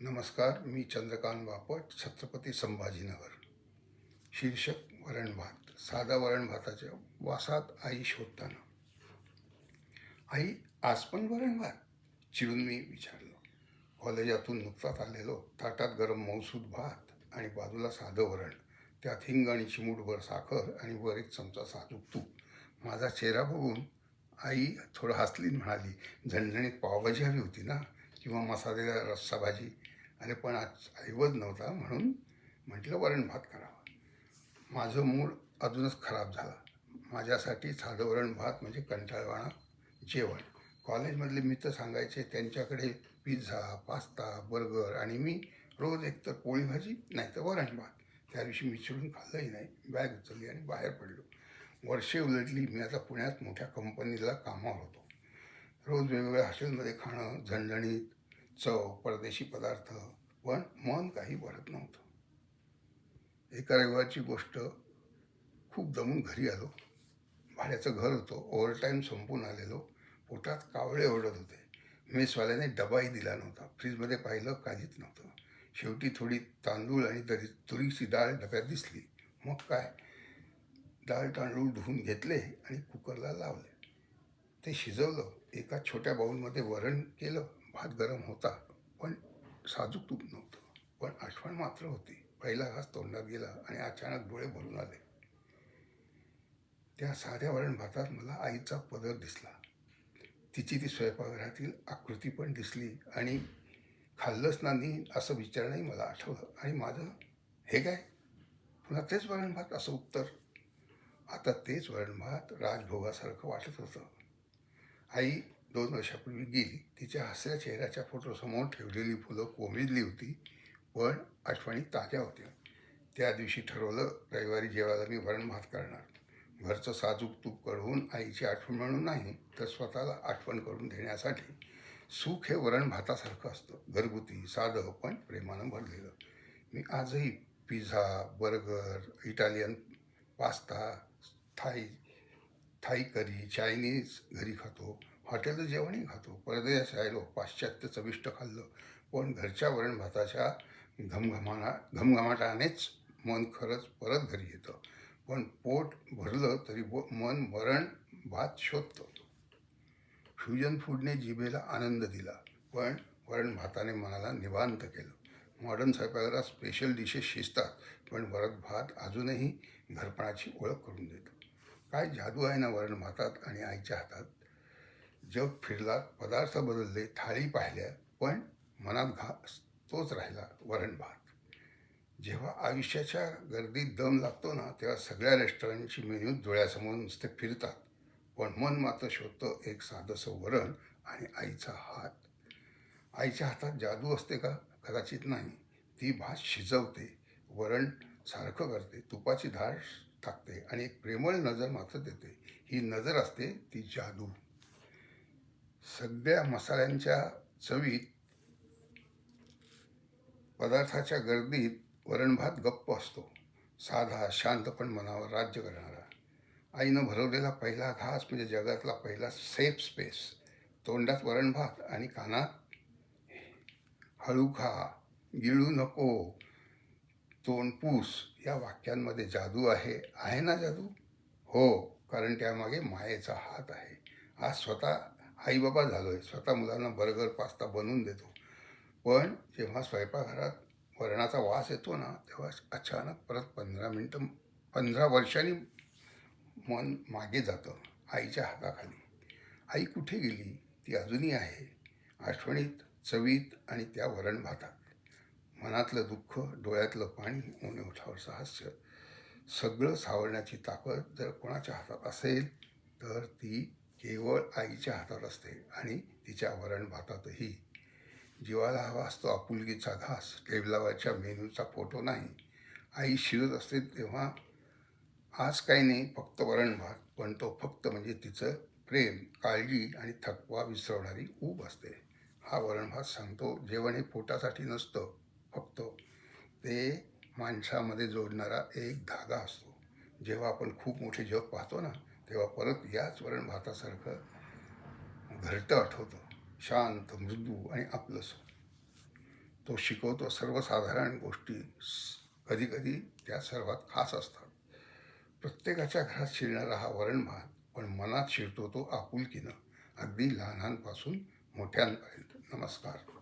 नमस्कार मी चंद्रकांत बापट छत्रपती संभाजीनगर. शीर्षक वरण भात. साधा वरण भाताच्या वासात आई शोधताना. आई आज पण वरण भात? चिडून मी विचारलो. कॉलेजातून नुकताच आलेलो ताटात गरम मौसूद भात आणि बाजूला साधं वरण. त्यात हिंग आणि चिमूटभर साखर आणि वर एक चमचा साजूक तूप माझा चेहरा बघून आई थोडं हसली म्हणाली झणझणीत पावभाजी हवी होती ना? किंवा मसालेदार रस्सा भाजी. अरे पण आज ऐवज नव्हता म्हणून म्हटलं वरण भात करावा. माझं मूड अजूनच खराब झाला. माझ्यासाठी साधं वरण भात म्हणजे कंटाळवाणा जेवण. कॉलेजमधले मित्र सांगायचे त्यांच्याकडे पिझ्झा पास्ता बर्गर आणि मी रोज एकतर पोळी भाजी नाही तर वरण भात. त्या दिवशी मिसळून खाल्लंही नाही. बॅग उचलली आणि बाहेर पडलो. वर्षे उलटली. मी आता पुण्यात मोठ्या कंपनीला कामावर होतो. रोज वेगवेगळ्या हॉटेलमध्ये खाणं झणझणीत चव परदेशी पदार्थ पण मन काही भरत नव्हतं. एका रविवारची गोष्ट खूप दमून घरी आलो. भाड्याचं घर होतं ओव्हरटाईम संपून आलेलो. पोटात कावळे ओढत होते. मेसवाल्याने डबाही दिला नव्हता. फ्रीजमध्ये पाहिलं काहीच नव्हतं. शेवटी थोडी तांदूळ आणि तरी तुरीची डाळ डब्यात दिसली. मग काय? डाळ तांदूळ धुवून घेतले आणि कुकरला लावले. ते शिजवलं. एका छोट्या बाऊलमध्ये वरण केलं. भात गरम होता पण साजूक तूप नव्हतं. पण आठवण मात्र होती. पहिला घास तोंडात गेला आणि अचानक डोळे भरून आले. त्या साध्या वरण भातात मला आईचा पदर दिसला. तिची ती स्वयंपाकघरातील आकृती पण दिसली आणि खाल्लंच नाही असं विचारणंही मला आठवलं. आणि माझं हे काय? पुन्हा तेच वरण भात? असं उत्तर. आता तेच वरण भात राजभोगासारखं वाटत होतं. आई दोन वर्षापूर्वी गेली. तिच्या हसऱ्या चेहऱ्याच्या फोटोसमोर ठेवलेली फुलं कोमेजली होती पण आठवणी ताज्या होत्या. त्या दिवशी ठरवलं रविवारी जेवायला मी वरण भात करणार. घरचं साजूक तूप कढवून आईची आठवण म्हणून नाही तर स्वतःला आठवण करून देण्यासाठी सुख हे वरण भातासारखं असतं. घरगुती साधं पण प्रेमानं भरलेलं. मी आजही pizza burger Italian pasta Thai Thai curry Chinese घरी खातो. हॉटेलचं जेवणही खातो. परदेश राहिलो पाश्चात्य चविष्ट खाल्लं. पण घरच्या वरण भाताच्या घमघमाना घमघमाटानेच मन खरंच परत घरी येतं. पण पोट भरलं तरी ब मन वरण भात शोधतं. फ्युजन फूडने जिभेला आनंद दिला. पण वरण भाताने मनाला निवांत केलं. मॉडर्न स्वयंपाकघरात स्पेशल डिशेस शिजतात. पण वरण भात अजूनही घरपणाची ओळख करून देतो. काय जादू आहे ना वरण भातात आणि आईच्या हातात? जग फिरला पदार्थ बदलले थाळी पाहिल्या पण मनात घास तोच राहिला वरण भात. जेव्हा आयुष्याच्या गर्दीत दम लागतो ना तेव्हा सगळ्या रेस्टॉरंटची मेन्यू डोळ्यासमोर नुसते फिरतात. पण मन मात्र शोधतं एक साधंसं वरण आणि आईचा हात. आईच्या हातात जादू असते का? कदाचित नाही. ती भात शिजवते वरण सारखं करते तुपाची धार टाकते आणि एक प्रेमळ नजर मात्र देते. ही नजर असते ती जादू. सगळ्या मसाल्यांच्या चवीत पदार्थाच्या गर्दीत वरणभात गप्प असतो. साधा शांत पण मनावर राज्य करणारा. आईनं भरवलेला पहिला घास म्हणजे जगातला पहिला सेफ स्पेस तोंडात वरणभात आणि कानात हळू खा गिळू नको तोंडपूस या वाक्यांमध्ये जादू आहे. आहे ना जादू? हो कारण त्यामागे मायेचा हात आहे. आज स्वतः आईबाबा झालो आहे स्वतः मुलांना बर्गर पास्ता बनवून देतो. पण जेव्हा स्वयंपाकघरात वरणाचा वास येतो ना तेव्हा अचानक परत पंधरा मिनटं पंधरा वर्षांनी मन मागे जातं आईच्या हाताखाली. आई कुठे गेली? ती अजूनही आहे. आठवणीत चवीत आणि त्या वरण भातात. मनातलं दुःख डोळ्यातलं पाणी उणे उठावरचं हास्य सगळं सावरण्याची ताकद जर कोणाच्या हातात असेल तर ती केवळ आईच्या हातात असते आणि तिच्या वरण भातातही. जीवाला हवा असतो आपुलकीचा घास टेबलावरच्या मेनूचा फोटो नाही. आई शिरत असते तेव्हा आज काही नाही फक्त वरण भात पण तो फक्त म्हणजे तिचं प्रेम काळजी आणि थकवा विसरवणारी ऊब असते. हा वरण भात सांगतो जेवण हे पोटासाठी नसतं फक्त ते माणसामध्ये जोडणारा एक धागा असतो. जेव्हा आपण खूप मोठे जग पाहतो ना तेव्हा परत याच वरण भातासारखं घरटं आठवतं. शांत मृदू आणि आपलंसं. तो शिकवतो सर्वसाधारण गोष्टी कधी कधी त्या सर्वात खास असतात. प्रत्येकाच्या घरात शिरणारा हा वरण भात पण मनात शिरतो तो आपुलकीनं अगदी लहानांपासून मोठ्यांपर्यंत. नमस्कार.